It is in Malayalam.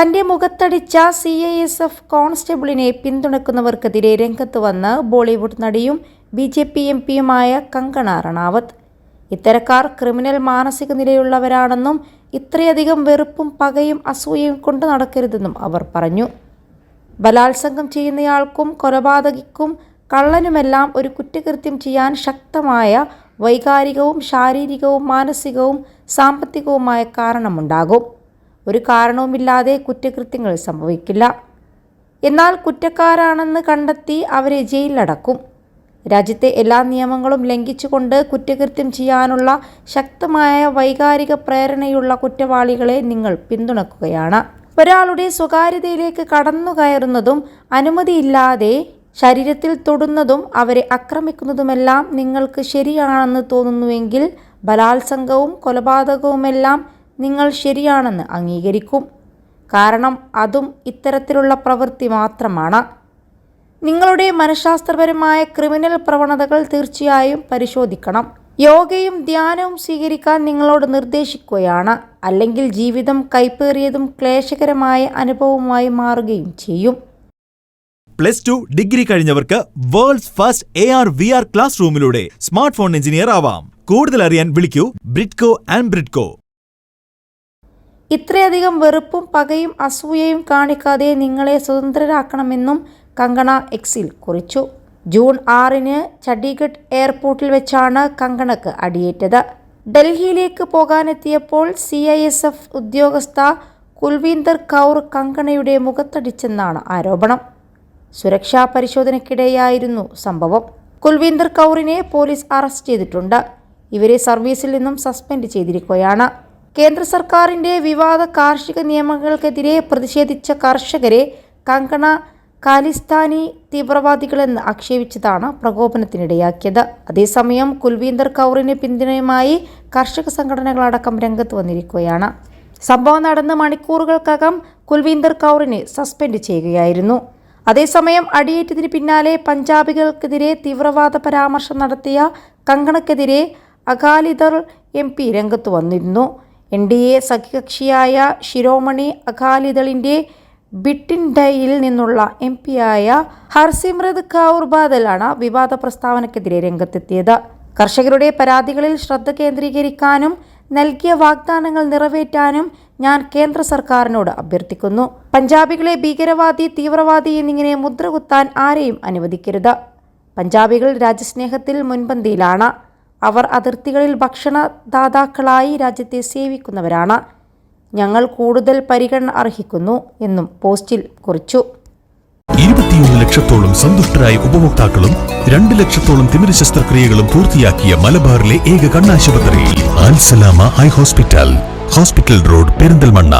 തന്റെ മുഖത്തടിച്ച സി ഐ എസ് എഫ് കോൺസ്റ്റബിളിനെ പിന്തുണക്കുന്നവർക്കെതിരെ രംഗത്ത് വന്ന് ബോളിവുഡ് നടിയും ബി ജെ പി എം പിയുമായ കങ്കണ റണാവത്ത്. ഇത്തരക്കാർ ക്രിമിനൽ മാനസിക നിലയുള്ളവരാണെന്നും ഇത്രയധികം വെറുപ്പും പകയും അസൂയയും കൊണ്ട് നടക്കരുതെന്നും അവർ പറഞ്ഞു. ബലാത്സംഗം ചെയ്യുന്നയാൾക്കും കൊലപാതകിക്കും കള്ളനുമെല്ലാം ഒരു കുറ്റകൃത്യം ചെയ്യാൻ ശക്തമായ വൈകാരികവും ശാരീരികവും മാനസികവും സാമ്പത്തികവുമായ കാരണമുണ്ടാകും. ഒരു കാരണവുമില്ലാതെ കുറ്റകൃത്യങ്ങൾ സംഭവിക്കില്ല. എന്നാൽ കുറ്റക്കാരാണെന്ന് കണ്ടെത്തി അവരെ ജയിലിലടക്കും. രാജ്യത്തെ എല്ലാ നിയമങ്ങളും ലംഘിച്ചുകൊണ്ട് കുറ്റകൃത്യം ചെയ്യാനുള്ള ശക്തമായ വൈകാരിക പ്രേരണയുള്ള കുറ്റവാളികളെ നിങ്ങൾ പിന്തുണക്കുകയാണ്. ഒരാളുടെ സ്വകാര്യതയിലേക്ക് കടന്നു കയറുന്നതും അനുമതിയില്ലാതെ ശരീരത്തിൽ തൊടുന്നതും അവരെ ആക്രമിക്കുന്നതുമെല്ലാം നിങ്ങൾക്ക് ശരിയാണെന്ന് തോന്നുന്നുവെങ്കിൽ ബലാത്സംഗവും കൊലപാതകവുമെല്ലാം നിങ്ങൾ ശരിയാണെന്ന് അംഗീകരിക്കും. കാരണം അതും ഇത്തരത്തിലുള്ള പ്രവൃത്തി മാത്രമാണ്. നിങ്ങളുടെ മനഃശാസ്ത്രപരമായ ക്രിമിനൽ പ്രവണതകൾ തീർച്ചയായും പരിശോധിക്കണം. യോഗയും ധ്യാനവും സ്വീകരിക്കാൻ നിങ്ങളോട് നിർദ്ദേശിക്കുകയാണ്. അല്ലെങ്കിൽ ജീവിതം കൈപ്പേറിയതും ക്ലേശകരമായ അനുഭവമായി മാറുകയും ചെയ്യും. Plus two degree കഴിഞ്ഞവർക്ക് world's first A R V R class റൂമിലൂടെ smart phone engineer ആവാം. കൂടുതൽ അറിയാൻ വിളിക്കൂ. ബ്രിഡ്കോ ആൻഡ് ബ്രിഡ്കോ. ഇത്രയധികം വെറുപ്പും പകയും അസൂയയും കാണിക്കാതെ നിങ്ങളെ സ്വതന്ത്രരാക്കണമെന്നും കങ്കണ എക്സിൽ കുറിച്ചു. ജൂൺ ആറിന് ചണ്ഡീഗഡ് എയർപോർട്ടിൽ വെച്ചാണ് കങ്കണക്ക് അടിയേറ്റത്. ഡൽഹിയിലേക്ക് പോകാനെത്തിയപ്പോൾ സി ഐ എസ് എഫ് ഉദ്യോഗസ്ഥ കുൽവീന്ദർ കൗർ കങ്കണയുടെ മുഖത്തടിച്ചെന്നാണ് ആരോപണം. സുരക്ഷാ പരിശോധനയ്ക്കിടെയായിരുന്നു സംഭവം. കുൽവീന്ദർ കൗറിനെ പോലീസ് അറസ്റ്റ് ചെയ്തിട്ടുണ്ട്. ഇവരെ സർവീസിൽ നിന്നും സസ്പെൻഡ് ചെയ്തിരിക്കുകയാണ്. കേന്ദ്ര സർക്കാരിന്റെ വിവാദ കാർഷിക നിയമങ്ങൾക്കെതിരെ പ്രതിഷേധിച്ച കർഷകരെ കങ്കണ കാലിസ്ഥാനി തീവ്രവാദികളെന്ന് ആക്ഷേപിച്ചതാണ് പ്രകോപനത്തിനിടയാക്കിയത്. അതേസമയം കുൽവീന്ദർ കൗറിന് പിന്തുണയുമായി കർഷക സംഘടനകളടക്കം രംഗത്ത് വന്നിരിക്കുകയാണ്. സംഭവം നടന്ന മണിക്കൂറുകൾക്കകം കുൽവീന്ദർ കൗറിനെ സസ്പെൻഡ് ചെയ്യുകയായിരുന്നു. അതേസമയം അടിയേറ്റതിന് പിന്നാലെ പഞ്ചാബികൾക്കെതിരെ തീവ്രവാദ പരാമർശം നടത്തിയ കങ്കണക്കെതിരെ അകാലിദൾ എം പി രംഗത്ത് വന്നിരുന്നു. എൻ ഡി എ സഖ്യകക്ഷിയായ ശിരോമണി അകാലിദളിന്റെ ബിട്ടിൻഡയിൽ നിന്നുള്ള എം പിയായ ഹർസിമ്രത് കൗർ ബാദലാണ് വിവാദ പ്രസ്താവനക്കെതിരെ രംഗത്തെത്തിയത്. കർഷകരുടെ പരാതികളിൽ ശ്രദ്ധ കേന്ദ്രീകരിക്കാനും നൽകിയ വാഗ്ദാനങ്ങൾ നിറവേറ്റാനും ഞാൻ കേന്ദ്ര സർക്കാരിനോട് അഭ്യർത്ഥിക്കുന്നു. പഞ്ചാബികളെ ഭീകരവാദി തീവ്രവാദി എന്നിങ്ങനെ മുദ്രകുത്താൻ ആരെയും അനുവദിക്കരുത്. പഞ്ചാബികൾ രാജ്യസ്നേഹത്തിൽ മുൻപന്തിയിലാണ്. അവർ അതിർത്തികളിൽ ഭക്ഷണദാതാക്കളായി രാജ്യത്തെ സേവിക്കുന്നവരാണ്. ഞങ്ങൾ കൂടുതൽ പരിഗണന അർഹിക്കുന്നു എന്നും പോസ്റ്റിൽ കുറിച്ചു. ഇരുപത്തിയൊന്ന് ലക്ഷത്തോളം സന്തുഷ്ടരായ ഉപഭോക്താക്കളും രണ്ട് ലക്ഷത്തോളം തിമിര ശസ്ത്രക്രിയകളും പൂർത്തിയാക്കിയ മലബാറിലെ ഏക കണ്ണാശുപത്രി ഹോസ്പിറ്റൽ ഹോസ്പിറ്റൽ റോഡ് പെരിന്തൽമണ്ണ.